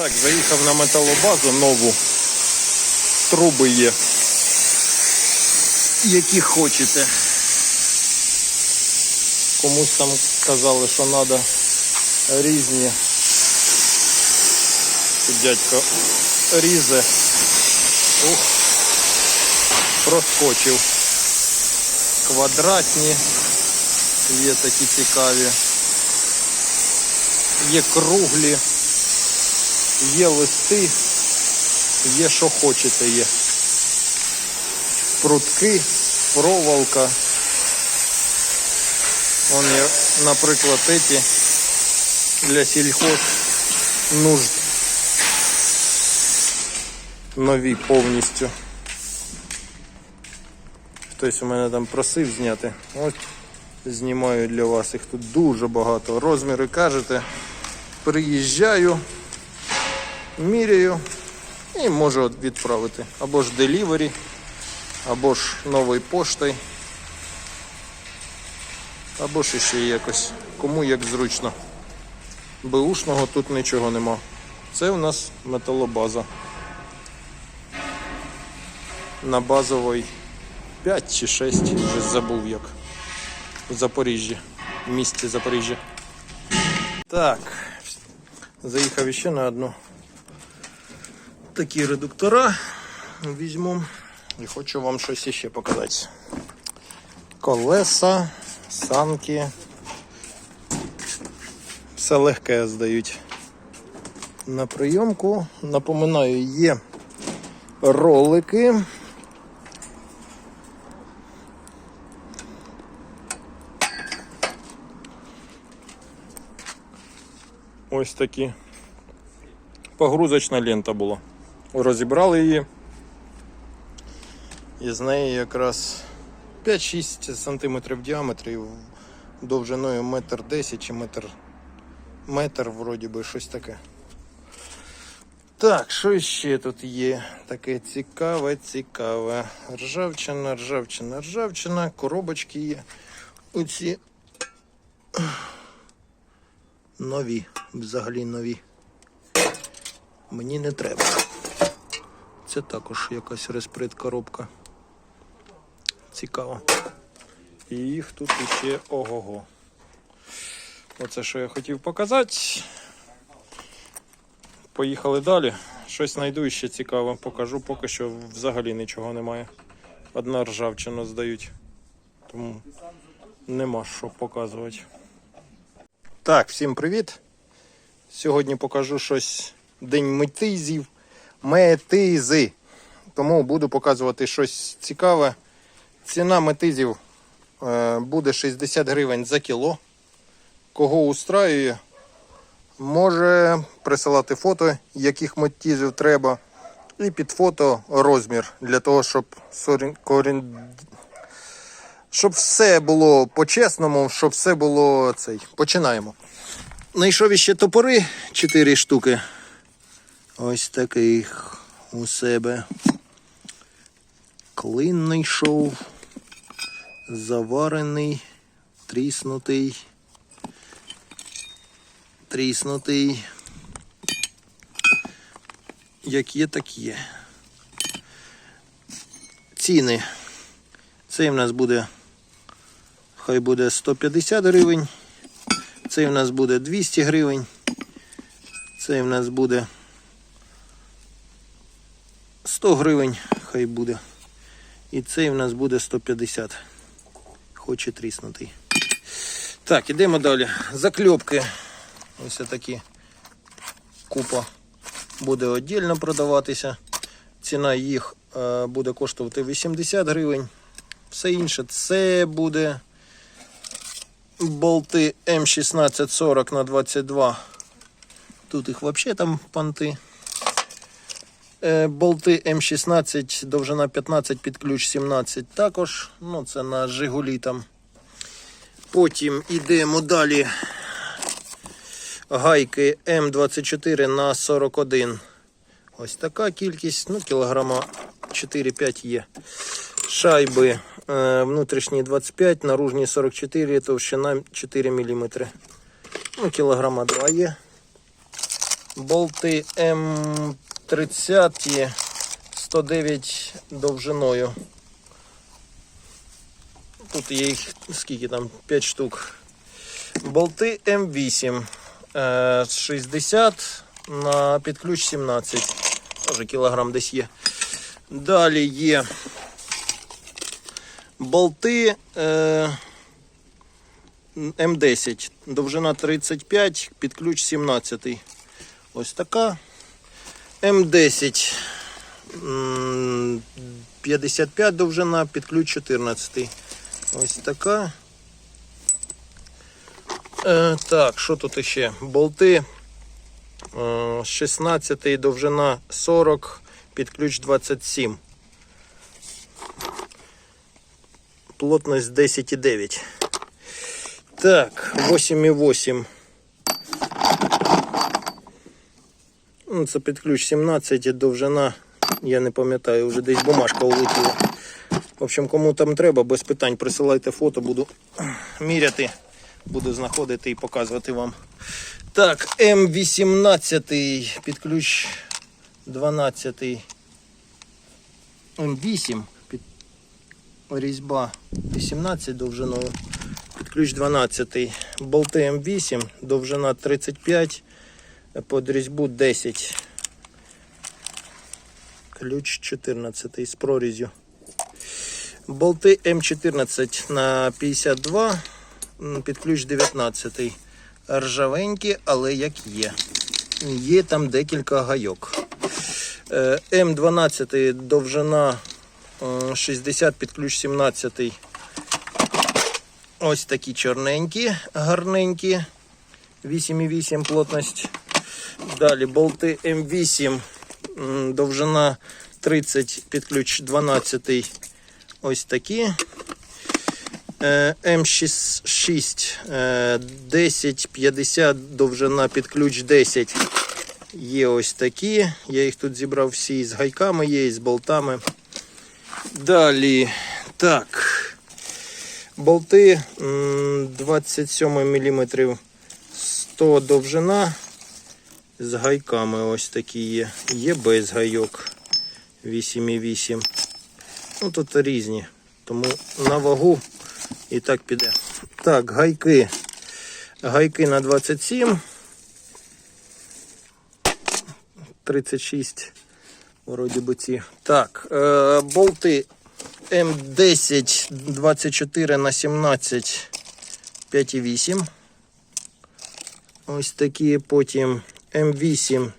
Так, заїхав на металобазу нову. Труби є. Які хочете. Комусь там казали, що треба різні. Тут дядько різе. Ух, проскочив. Квадратні. Є такі цікаві. Є круглі. Є листи, є що хочете є. Прутки, проволока. Вон є, наприклад, эти для сільхоз нужд. Нові повністю. Хтось у мене там просив зняти. Ось знімаю для вас. Їх тут дуже багато. Розміри кажете. Приїжджаю міряю і можу відправити. Або ж делівері, або ж новою поштою, або ж ще якось. Кому як зручно. Беушного тут нічого нема. Це у нас металобаза. На базовій 5 чи 6, вже забув як. В Запоріжжі. В місті Запоріжжя. Так. Заїхав ще на одну такі редуктора візьму і хочу вам щось ще показати. Колеса, санки. Все легке здають на прийомку. Напоминаю, є ролики. Ось такі. Погрузочна лента була. Розібрали її. І з неї якраз 5-6 см в діаметрі, довжиною метр 10 чи метр, метр вроді би щось таке. Так, що ще тут є? Таке цікаве, цікаве. Ржавчина, ржавчина, ржавчина, коробочки є. Оці нові, взагалі нові. Мені не треба. Це також якась респрит коробка. Цікаво. І їх тут іще ого-го. Оце що я хотів показати. Поїхали далі. Щось знайду ще цікаве. Покажу, поки що взагалі нічого немає. Одна ржавчина здають. Тому нема що показувати. Так, всім привіт. Сьогодні покажу щось День метизів. Метизи. Тому буду показувати щось цікаве. Ціна метизів е, буде 60 гривень за кіло. Кого устраює, може присилати фото, яких метизів треба. І під фото розмір для того, щоб сорін- щоб все було по-чесному, щоб все було цей. Починаємо. Знайшов іще топори 4 штуки. Ось таких у себе. Клин знайшов. Заварений, тріснутий. Тріснутий. Як є, так є. Ціни. Цей в нас буде, хай буде 150 гривень. Цей в нас буде 200 гривень. Цей в нас буде 100 гривень, хай буде. І цей в нас буде 150. Хоче тріснутий. Так, ідемо далі. Закльопки. Ось такі купа буде віддільно продаватися. Ціна їх е, буде коштувати 80 гривень. Все інше це буде болти М1640 на 22. Тут їх взагалі там понти. Е, Болти М16, довжина 15 під ключ 17 також. Ну, це на Жигулі там. Потім йдемо далі. Гайки М24 на 41. Ось така кількість, ну, кілограма 4-5 є. Шайби е, внутрішні 25, наружні 44, товщина 4 мм. Ну, кілограма 2 є. Болти М30 109 довжиною. Тут є їх скільки там? 5 штук. Болти М8 е, 60 на підключ 17. Може кілограм десь є. Далі є болти е, М10. Довжина 35, під ключ 17. Ось така. М10. 55 довжина, під ключ 14. Ось така. Е, так, що тут ще? Болти. Е, 16 довжина 40, під ключ 27. Плотність 10,9. Так, 8,8. Ну, Це під ключ 17, довжина, я не пам'ятаю, вже десь бумажка улетіла. В общем, кому там треба, без питань присилайте фото, буду міряти, буду знаходити і показувати вам. Так, М18 під ключ 12. М8 під різьба 18 довжиною. Під ключ 12. Болти М8, довжина 35, під різьбу 10. Ключ 14 з прорізю. Болти М14 на 52, під ключ 19. Ржавенькі, але як є. Є там декілька гайок. Е, М12 довжина е, 60 під ключ 17. Ось такі чорненькі, гарненькі. 8,8 плотність. Далі болти М8, довжина 30 під ключ 12. Ось такі. Е, М6 е, 10, 50, довжина під ключ 10. Є ось такі. Я їх тут зібрав всі з гайками, є і з болтами. Далі. Так. Болти 27 мм 100 довжина. З гайками ось такі є. Є без гайок 8,8. Ну тут різні. Тому на вагу і так піде. Так, гайки. Гайки на 27. 36. Вроді би ці. Так, е, болти М10 24 на 17 5,8. Ось такі. Потім М8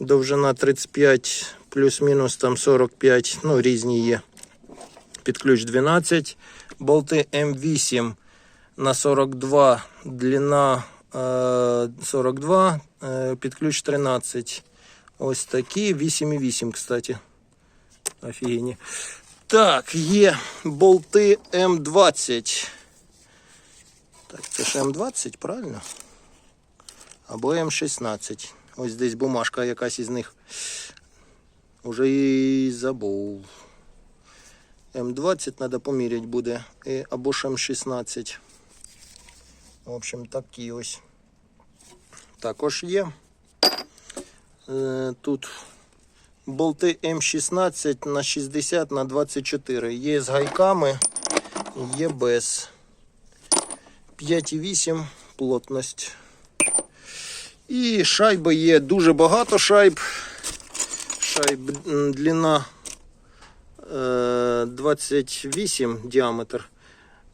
довжина 35 плюс-мінус там 45. Ну, різні є. Під ключ 12. Болти М8 на 42, длина е, 42, е, під ключ 13. Ось такі. 8,8, кстати. Офігенні. Так, є болти М20. Так, це ж М20, правильно? Або М16. Ось десь бумажка якась із них. Уже і забув. М20 треба поміряти буде. І- Або ж М16. В общем, такі ось. Також є. Е, Тут болти М16 на 60 на 24. Є з гайками, є без. 5,8 плотність. І шайби є дуже багато шайб. Шайб длина е, 28 діаметр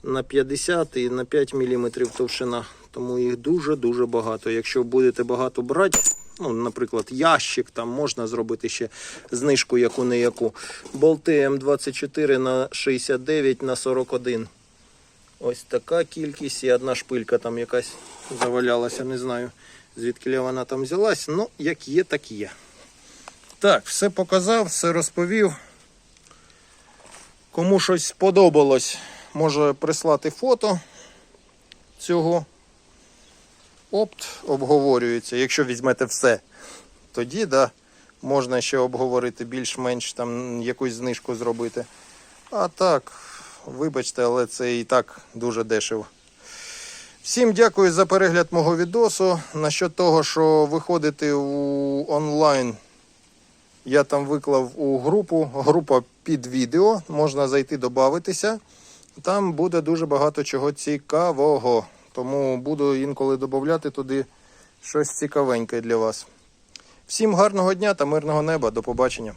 на 50 і на 5 мм товщина. Тому їх дуже-дуже багато. Якщо будете багато брати, ну, наприклад, ящик, там можна зробити ще знижку яку не яку. Болти М24 на 69 на 41. Ось така кількість і одна шпилька там якась завалялася, не знаю звідки вона там взялась. Ну, як є, так є. Так, все показав, все розповів. Кому щось сподобалось, може прислати фото цього. Опт обговорюється. Якщо візьмете все, тоді да, можна ще обговорити більш-менш там якусь знижку зробити. А так, вибачте, але це і так дуже дешево. Всім дякую за перегляд мого відосу. Насчет того, що виходити у онлайн, я там виклав у групу. Група під відео. Можна зайти додатися. Там буде дуже багато чого цікавого. Тому буду інколи додати туди щось цікавеньке для вас. Всім гарного дня та мирного неба. До побачення.